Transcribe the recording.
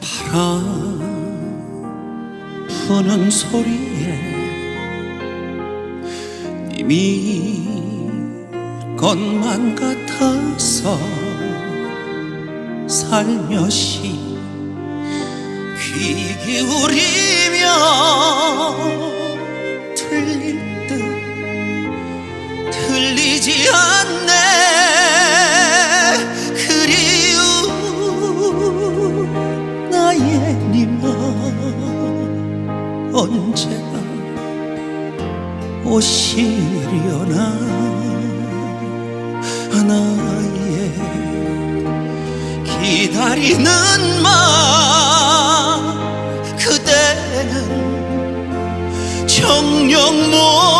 바람 부는 소리에 이미 것만 같아서 살며시 귀 기울이며 들릴 듯 들리지 않네 나의 니마 언제나 오시려나? 나의 기다리는 마음 그대는 정녕 못